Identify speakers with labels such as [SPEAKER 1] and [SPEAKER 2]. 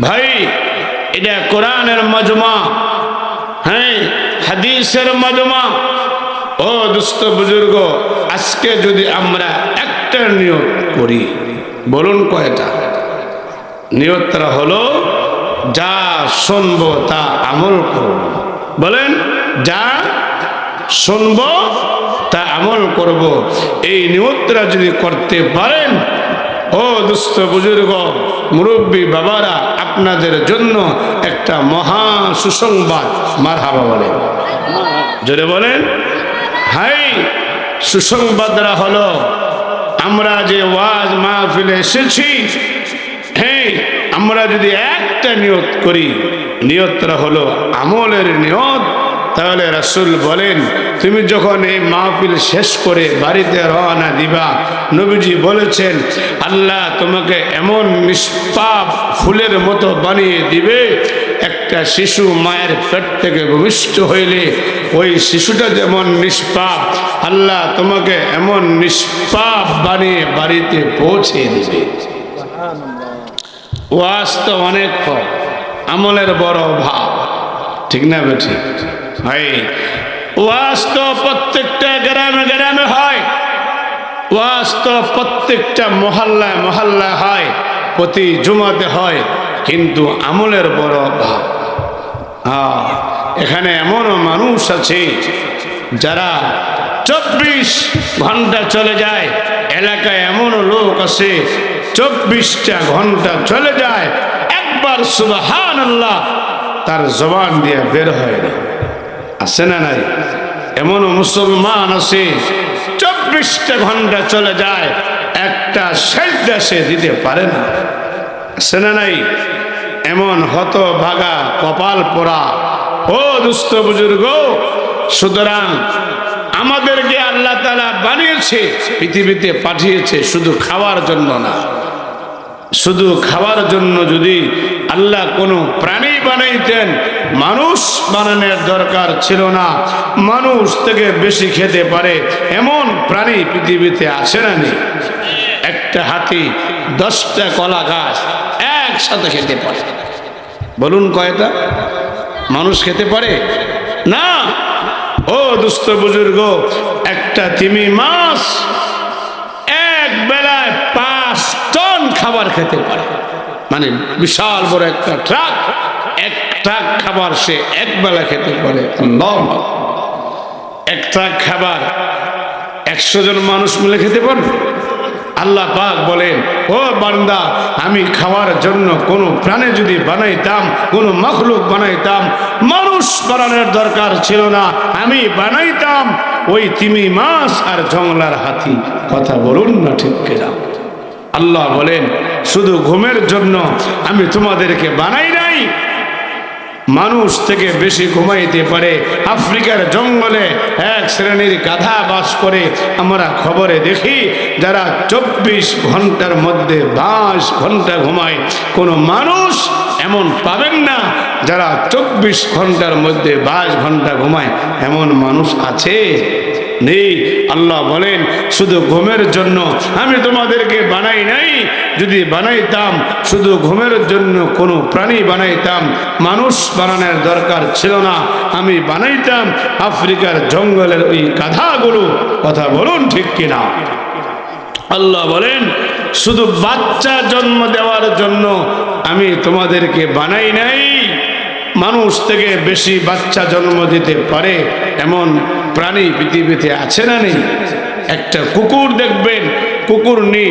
[SPEAKER 1] ভাই, এটা কোরআনের মজমা হ্যাঁ হাদিসের মজমা। ও দুস্থ বুজুর্গ, আজকে যদি আমরা একটা নিয়ত করি, বলুন কয়টা? নিয়তটা হলো, যা শুনব তা আমল করব। বলেন, যা শুনব তা আমল করব। এই নিয়তটা যদি করতে পারেন দুস্থ বুজুর্গ, মুরব্বী বাবারা আপনাদের জন্য একটা মহা সুসংবাদ। মার হাবা বলেন। জোরে বলেন। হাই, সুসংবাদরা হলো, আমরা যে ওয়াজ মাহফিলে এসেছি হ্যাঁ আমরা যদি একটা নিয়ত করি, নিয়তটা হলো আমলের নিয়ত। তাহলে রাসূল বলেন, তুমি যখন এই মাহফিল শেষ করে বাড়িতে রওনা দিবা নবীজি বলেছেন, আল্লাহ তোমাকে এমন নিষ্পাপ ফুলের মতো বানিয়ে দিবে, একটা শিশু মায়ের পেট থেকে ভূমিষ্ঠ হইলে ওই শিশুটা যেমন নিষ্পাপ, আল্লাহ তোমাকে এমন নিষ্পাপ বানিয়ে বাড়িতে পৌঁছে দিবে। ওয়াজ তো অনেক হয় আমলের বড় অভাব ঠিক না বেঠি ভাই, ওয়াজ তো প্রত্যেকটা গ্রামে গ্রামে হয়। ওয়াজ তো প্রত্যেকটা মহল্লায় মহল্লায় হয়, প্রতি জুমাতে হয়, কিন্তু আমলের বড় অভাব। এখানে এমনও মানুষ আছে যারা চব্বিশ ঘণ্টা চলে যায়, এলাকায় এমনও লোক আছে, চব্বিশটা ঘণ্টা চলে যায়, একবার সুবাহান আল্লাহ তার জবান দিয়ে বের হয় না। আছে না নাই? এমনও মুসলমান আছে চব্বিশটা ঘণ্টা চলে যায়, একটা সে দিতে পারে না। আছে না নাই? এমন হত ভাগা কপাল পোড়া। ও দুস্থ বুজুর্গ, সুতরাং আমাদেরকে আল্লাহ তালা বানিয়েছে, পৃথিবীতে পাঠিয়েছে শুধু খাওয়ার জন্য না। শুধু খাওয়ার জন্য যদি আল্লাহ কোনো প্রাণী বানাইতেন, মানুষ বানানোর দরকার ছিল না। মানুষ থেকে বেশি খেতে পারে, এমন প্রাণী পৃথিবীতে আছে না নেই। একটা হাতি, দশটা কলা গাছ একসাথে খেতে পারে। বলুন কয়টা? মানুষ খেতে পারে? না। ও দুস্থ বুজুর্গ, একটা তিমি মাছ এক বেলায় পাঁচ টন খাবার খেতে পারে। মানে বিশাল বড় একটা ট্রাক এক ট্রাক খাবার সে এক বেলা খেতে পারে। এক ট্রাক খাবার একশো জন মানুষ মিলে খেতে পারবে আল্লাহ পাক বলেন, ও বান্দা, আমি খাওয়ার জন্য কোনো প্রাণী যদি বানাইতাম, কোনো মখলুক বানাইতাম, মানুষ বানানোর দরকার ছিল না, আমি বানাইতাম। ওই তিমি মাছ আর জংলার হাতি, কথা বলুন না ঠিক কিনা। আল্লাহ বলেন, শুধু ঘুমের জন্য আমি তোমাদেরকে বানাই নাই। মানুষ থেকে বেশি ঘুমাইতে পারে। আফ্রিকার জঙ্গলে এক শ্রেণির গাধা বাস করে। আমরা খবরে দেখি, যারা চব্বিশ ঘণ্টার মধ্যে বাইশ ঘণ্টা ঘুমায়। কোনো মানুষ এমন পাবেন না, যারা চব্বিশ ঘণ্টার মধ্যে বাইশ ঘণ্টা ঘুমায়। এমন মানুষ আছে। নেই। আল্লাহ বলেন, শুধু ঘুমের জন্য আমি তোমাদেরকে বানাই নাই। যদি বানাইতাম, শুধু ঘুমের জন্য কোনো প্রাণী বানাইতাম, মানুষ বানানোর দরকার ছিল না। আমি বানাইতাম আফ্রিকার জঙ্গলের ওই গাধাগুলো। কথা বলুন ঠিক কিনা? আল্লাহ বলেন, শুধু বাচ্চা জন্ম দেওয়ার জন্য আমি তোমাদেরকে বানাই নাই। মানুষ থেকে বেশি বাচ্চা জন্ম দিতে পারে এমন প্রাণী পৃথিবীতে আছে না নেই? একটা কুকুর দেখবেন, কুকুর নেই